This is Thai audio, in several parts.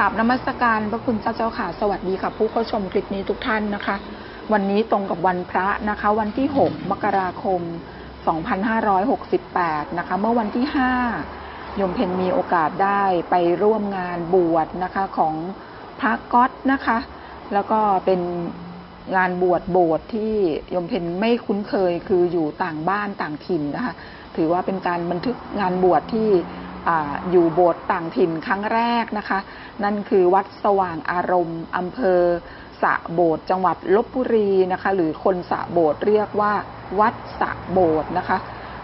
ราบนมัสการพระคุณเจ้าเจ้าค่ะ สวัสดีค่ะ ผู้เข้าชมคลิปนี้ทุกท่านนะคะ วันนี้ตรงกับวันพระนะคะ วันที่ 6 มกราคม 2568 นะคะ เมื่อวันที่ 5 ยมเพนมีโอกาสได้ไปร่วมงานบวชนะคะของพระก๊อตนะคะ แล้วก็เป็นงานบวชโบสถ์ที่ยมเพนไม่คุ้นเคยคืออยู่ต่างบ้านต่างถิ่นนะคะ ถือว่าเป็นการบันทึกงานบวชที่ อยู่โบสถ์ต่างถิ่นครั้งแรกนะคะ นั่นคือวัดสว่างอารมณ์อำเภอสะโบสถ์จังหวัดลบบุรีนะคะ หรือคนสะโบสถ์เรียกว่าวัดสะโบสถ์นะคะ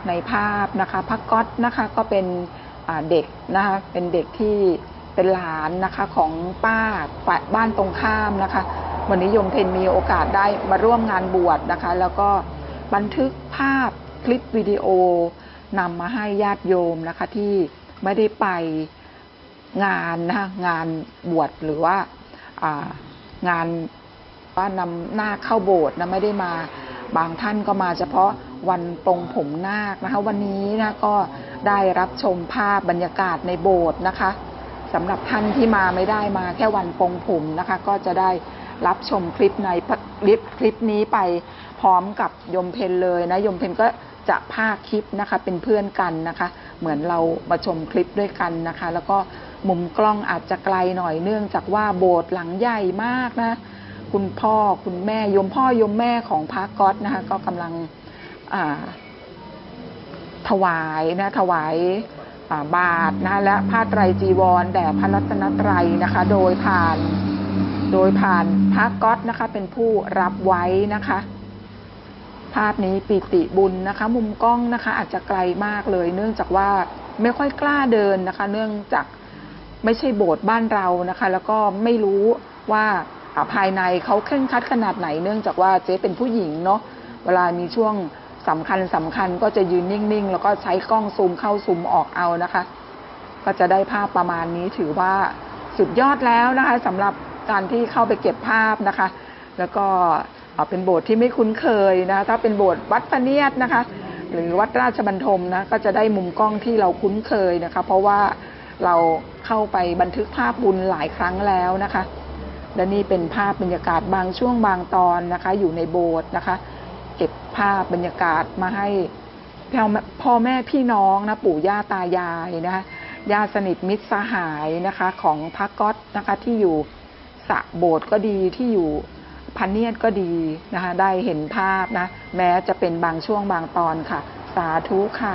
ในภาพนะคะพระก๊อตนะคะก็เป็นเด็กนะคะเป็นเด็กที่เป็นหลานนะคะของป้าบ้านตรงข้ามนะคะ วันนี้โยมเพนมีโอกาสได้มาร่วมงานบวชนะคะ แล้วก็บันทึกภาพคลิปวิดีโอนำมาให้ญาติโยมนะคะที่ ไม่ได้ไปงานนะคะงานบวชหรือว่างานว่านำหน้าเข้าโบสถ์นะไม่ได้มาบางท่านก็มาเฉพาะวันปรงผมนาคนะคะ วันนี้นะก็ได้รับชมภาพบรรยากาศในโบสถ์นะคะสำหรับท่านที่มาไม่ได้มาแค่วันปรงผมนะคะ ก็จะได้รับชมคลิปในคลิปคลิปนี้ไปพร้อมกับยมเพนเลยนะยมเพนก็ จะภาคคลิปนะคะเป็นเพื่อนกันนะคะ เหมือนเรามาชมคลิปด้วยกันนะคะ แล้วก็มุมกล้องอาจจะไกลหน่อยเนื่องจากว่าโบสถ์หลังใหญ่มากนะ คุณพ่อคุณแม่ยมพ่อยมแม่ของพระก๊อตนะคะ ก็กำลังถวายนะถวายาบาทนะและผ้าไตรจีวรแด่พระรัตนตรัยนะคะ โดยผ่านโดยผ่านพระก๊อตนะคะ เป็นผู้รับไว้นะคะ ภาพนี้ปิติบุญนะคะ มุมกล้องนะคะ อาจจะไกลมากเลย เนื่องจากว่าไม่ค่อยกล้าเดินนะคะ เนื่องจากไม่ใช่โบสถ์บ้านเรานะคะ แล้วก็ไม่รู้ว่าภายในเขาเคร่งครัดขนาดไหน เนื่องจากว่าเจ๊เป็นผู้หญิงเนาะเวลามีช่วงสำคัญสำคัญก็จะยืนนิ่งๆ แล้วก็ใช้กล้องซูมเข้าซูมออกเอานะคะ ก็จะได้ภาพประมาณนี้ถือว่าสุดยอดแล้วนะคะสำหรับการที่เข้าไปเก็บภาพนะคะ แล้วก็ เป็นโบสถ์ที่ไม่คุ้นเคยนะถ้าเป็นโบสถ์วัดพระเนียดนะคะ หรือวัดราชบันทมนะก็จะได้มุมกล้องที่เราคุ้นเคยนะคะ เพราะว่าเราเข้าไปบันทึกภาพบุญหลายครั้งแล้วนะคะ และนี่เป็นภาพบรรยากาศบางช่วงบางตอนนะคะ อยู่ในโบสถ์นะคะ เก็บภาพบรรยากาศมาให้พ่อแม่พ่อแม่พี่น้องนะปู่ย่าตายายนะคะญาติสนิทมิตรสหายนะคะ ของพระก๊อตนะคะที่อยู่สระโบสถ์ก็ดีที่อยู่ พันเนียดก็ดีนะคะ ได้เห็นภาพนะ แม้จะเป็นบางช่วงบางตอนค่ะ สาธุค่ะ